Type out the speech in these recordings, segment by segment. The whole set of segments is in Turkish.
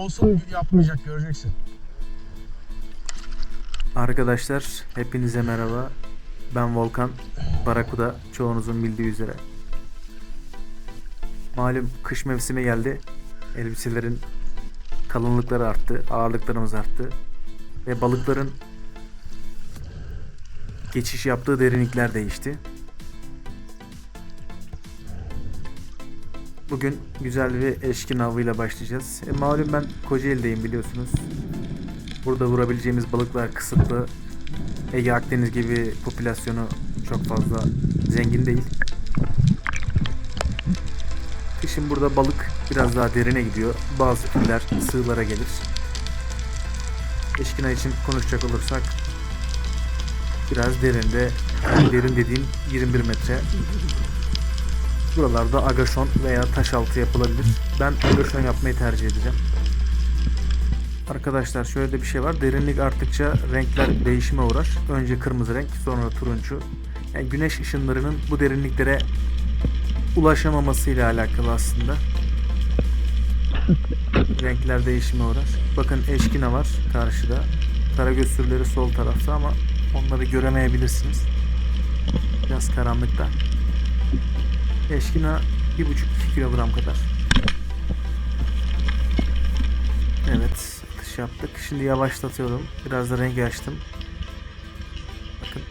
soğusun yapmayacak göreceksin. Arkadaşlar hepinize merhaba. Ben Volkan. Barakuda çoğunuzun bildiği üzere. Malum kış mevsimi geldi. Elbiselerin kalınlıkları arttı, ağırlıklarımız arttı. Ve balıkların geçiş yaptığı derinlikler değişti. Bugün güzel bir eşkin avıyla başlayacağız. E, malum ben Kocaeli'deyim biliyorsunuz. Burada vurabileceğimiz balıklar kısıtlı. Ege Akdeniz gibi popülasyonu çok fazla zengin değil. Kışın burada balık biraz daha derine gidiyor. Bazı türler sığlara gelir. Eşkina için konuşacak olursak biraz derinde, derin dediğim 21 metre. Buralarda agaşon veya taş altı yapılabilir. Ben agaşon yapmayı tercih edeceğim. Arkadaşlar şöyle de bir şey var. Derinlik arttıkça renkler değişime uğrar. Önce kırmızı renk, sonra turuncu. Yani güneş ışınlarının bu derinliklere ulaşamaması ile alakalı aslında. Renkler değişime uğrar. Bakın eşkina var karşıda. Karagöz sürüleri sol tarafta ama onları göremeyebilirsiniz. Biraz karanlıkta. Eşkina 1,5-2 kilogram kadar. Evet, atış yaptık. Şimdi yavaşlatıyorum. Biraz da renk açtım. Bakın.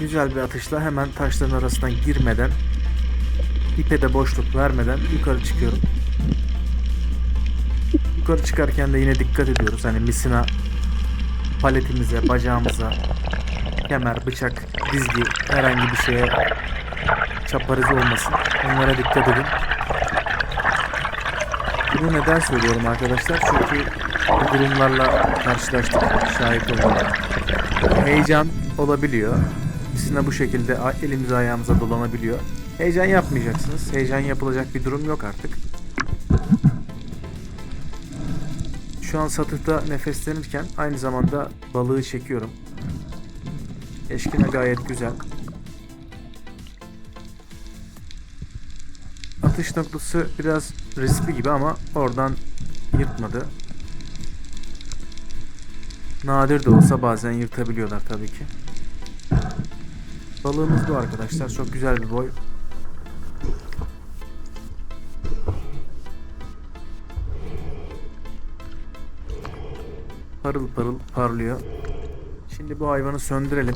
Güzel bir atışla hemen taşların arasına girmeden ipe de boşluk vermeden yukarı çıkıyorum. Yukarı çıkarken de yine dikkat ediyoruz. Hani misina paletimize, bacağımıza, kemer, bıçak, dizgi herhangi bir şeye çapariz olmasın. Onlara dikkat edin. Bunu neden söylüyorum arkadaşlar? Çünkü bu durumlarla karşılaştık, şahit olduk. Heyecan olabiliyor. Sizin bu şekilde elimize ayağımıza dolanabiliyor. Heyecan yapmayacaksınız. Heyecan yapılacak bir durum yok artık. Şu an satıhta nefeslenirken aynı zamanda balığı çekiyorum. Eşkine gayet güzel. Atış noktası biraz riskli gibi ama oradan yırtmadı. Nadir de olsa bazen yırtabiliyorlar tabii ki. Balığımız bu arkadaşlar. Çok güzel bir boy. Parıl parıl parlıyor. Şimdi bu hayvanı söndürelim.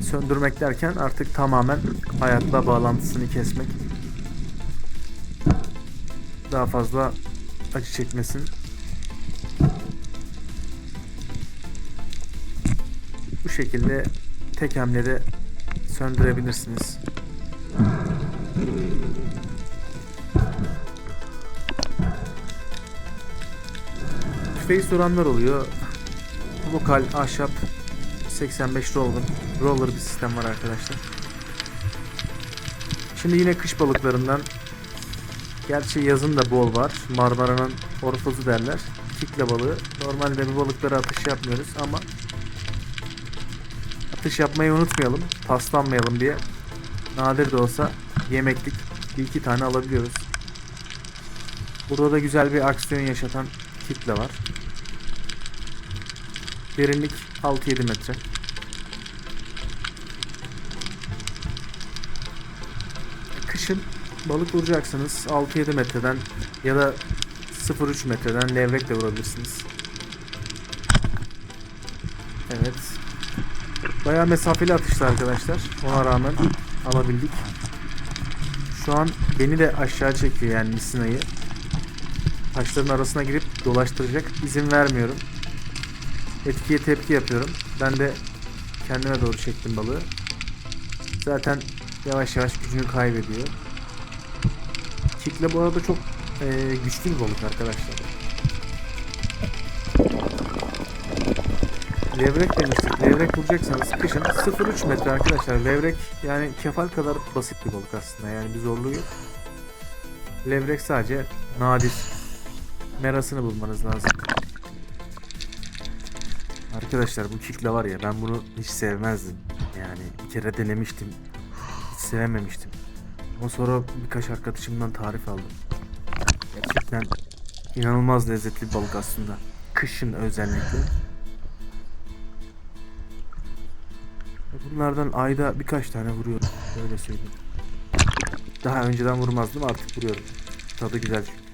Söndürmek derken artık tamamen hayatla bağlantısını kesmek. Daha fazla acı çekmesin. Bu şekilde tek hamlede söndürebilirsiniz. Tüfeği soranlar oluyor. Lokal, ahşap, 85 roller, roller bir sistem var arkadaşlar. Şimdi yine kış balıklarından Gerçi yazın da bol var. Marmara'nın orfozu derler. Kikle balığı. Normalde bu balıklara atış yapmıyoruz ama atış yapmayı unutmayalım. Paslanmayalım diye. Nadir de olsa yemeklik bir iki tane alabiliyoruz. Burada da güzel bir aksiyon yaşatan kitle var. Derinlik 6-7 metre. Kışın balık vuracaksınız 6-7 metreden ya da 0-3 metreden levrek de vurabilirsiniz. Evet. Bayağı mesafeli atıştı arkadaşlar. Ona rağmen alabildik. Şu an beni de aşağı çekiyor yani misinayı. Taşların arasına girip dolaştıracak. İzin vermiyorum. Etkiye tepki yapıyorum. Ben de kendime doğru çektim balığı. Zaten yavaş yavaş gücünü kaybediyor. Kikle bu arada çok eee, güçlü bir balık arkadaşlar. Levrek demiştik. Levrek vuracaksanız kışın 0-3 metre arkadaşlar. Levrek yani kefal kadar basit bir balık aslında. Yani bir zorluğu yok. Levrek sadece nadir. Merasını bulmanız lazım. Arkadaşlar bu kikle var ya ben bunu hiç sevmezdim. Yani bir kere denemiştim. Hiç sevememiştim. Ama sonra birkaç arkadaşımdan tarif aldım. Gerçekten inanılmaz lezzetli bir balık aslında. Kışın özellikle. Bunlardan ayda birkaç tane vuruyorum. Öyle söyleyeyim. Daha önceden vurmazdım artık vuruyorum. Tadı güzel çünkü.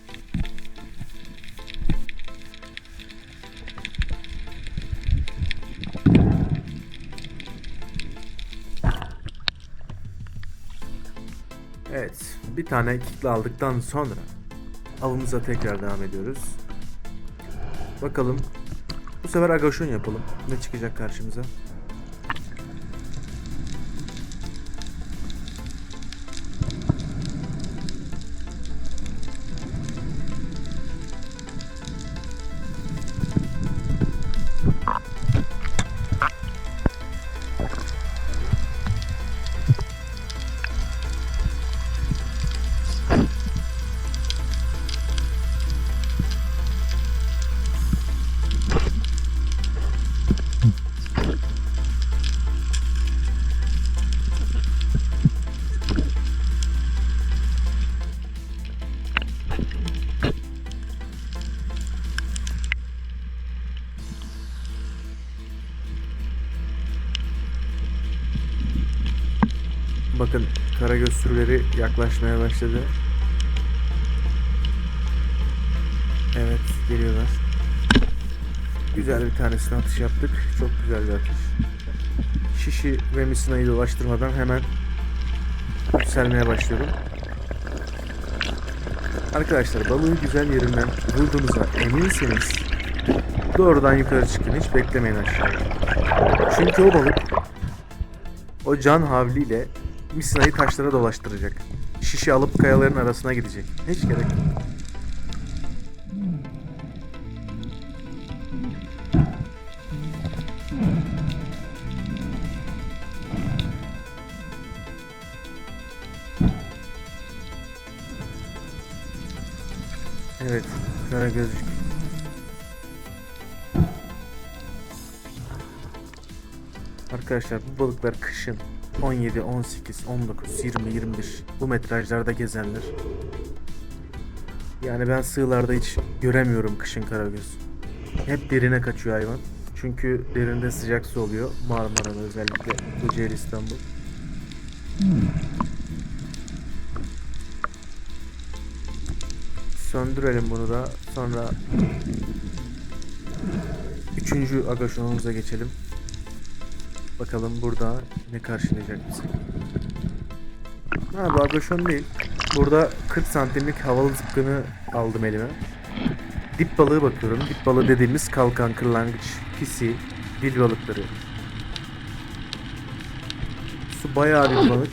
Bir tane kitle aldıktan sonra avımıza tekrar devam ediyoruz. Bakalım. Bu sefer agaşon yapalım. Ne çıkacak karşımıza? Bakın karagöz sürüleri yaklaşmaya başladı. Evet geliyorlar. Güzel bir tanesine atış yaptık. Çok güzel bir atış. Şişi ve misinayı dolaştırmadan hemen yükselmeye başlıyorum. Arkadaşlar balığı güzel yerinden vurduğunuza eminseniz doğrudan yukarı çıkın hiç beklemeyin aşağıya. Çünkü o balık o can havliyle misinayı taşlara dolaştıracak. Şişi alıp kayaların arasına gidecek. Hiç gerek yok. Evet, kara gözcük. Arkadaşlar bu balıklar kışın 17, 18, 19, 20, 21 bu metrajlarda gezerler. Yani ben sığlarda hiç göremiyorum kışın karagöz. Hep derine kaçıyor hayvan. Çünkü derinde sıcak su oluyor. Marmara'da özellikle Kocaeli İstanbul. Söndürelim bunu da. Sonra üçüncü agaşonumuza geçelim. Bakalım burada ne karşılayacak bizi. Ha bu agaşon değil. Burada 40 santimlik havalı zıpkını aldım elime. Dip balığı bakıyorum. Dip balığı dediğimiz kalkan, kırlangıç, pisi, dil balıkları. Su bayağı bir balık.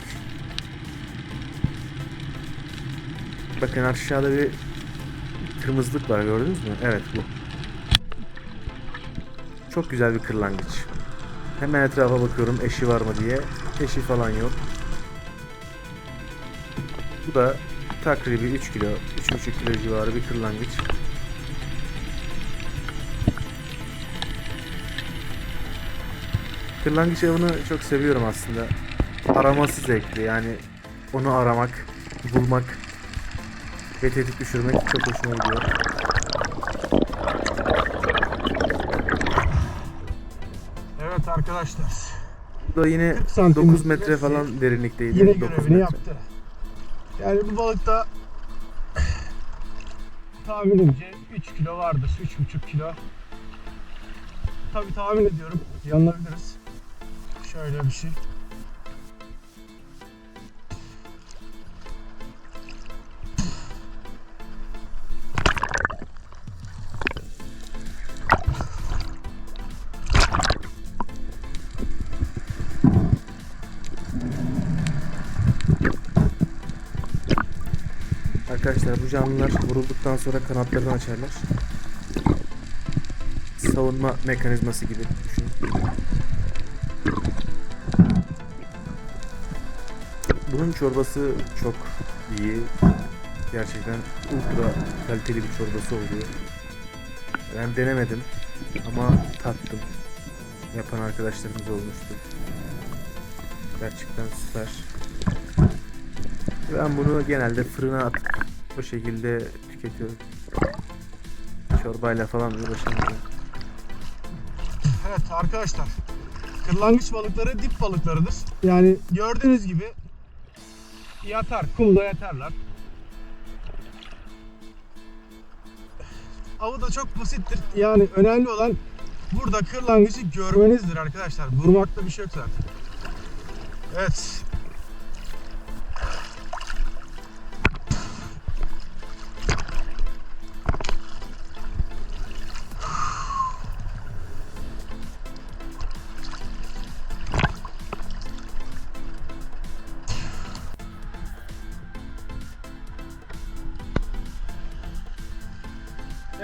Bakın aşağıda bir kırmızılık var gördünüz mü? Evet bu. Çok güzel bir kırlangıç. Hemen etrafa bakıyorum eşi var mı diye. Eşi falan yok. Bu da takribi 3 kilo, 3,5 kilo civarı bir kırlangıç. Kırlangıç avını çok seviyorum aslında. Araması zevkli yani onu aramak, bulmak ve tetik düşürmek çok hoşuma gidiyor. Arkadaşlar. Bu da yine 40 santim 9 metre metre falan derinlikteydi. Yine 9 görevini metre. yaptı. Yani bu balıkta tahminimce 3 kilo vardır. 3,5 kilo. Tabi tahmin ediyorum. Yanılabiliriz. Şöyle bir şey. Arkadaşlar bu canlılar vurulduktan sonra kanatlarını açarlar. Savunma mekanizması gibi düşünün. Bunun çorbası çok iyi. Gerçekten ultra kaliteli bir çorbası oluyor. Ben denemedim ama tattım. Yapan arkadaşlarımız olmuştu. Gerçekten süper. Ben bunu genelde fırına atıp bu şekilde tüketiyorum. Çorbayla falan uğraşamıyorum. Evet arkadaşlar. Kırlangıç balıkları dip balıklarıdır. Yani gördüğünüz gibi yatar, kumda yatarlar. Avı da çok basittir. Yani önemli olan burada kırlangıcı görmenizdir arkadaşlar. Vurmakta bir şey yok zaten. Evet.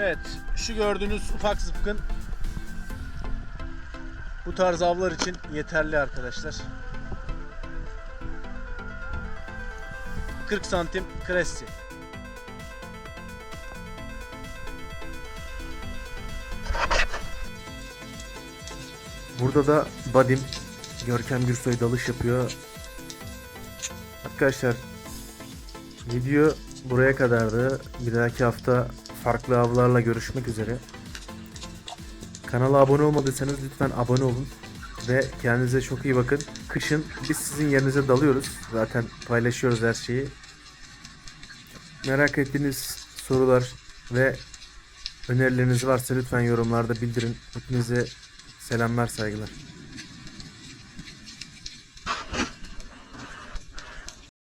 Evet, şu gördüğünüz ufak zıpkın bu tarz avlar için yeterli arkadaşlar. 40 santim kresti. Burada da Badim Görkem Gürsoy dalış yapıyor. Arkadaşlar video buraya kadardı. Bir dahaki hafta farklı avlarla görüşmek üzere. Kanala abone olmadıysanız lütfen abone olun. Ve kendinize çok iyi bakın. Kışın biz sizin yerinize dalıyoruz. Zaten paylaşıyoruz her şeyi. Merak ettiğiniz sorular ve önerileriniz varsa lütfen yorumlarda bildirin. Hepinize selamlar saygılar.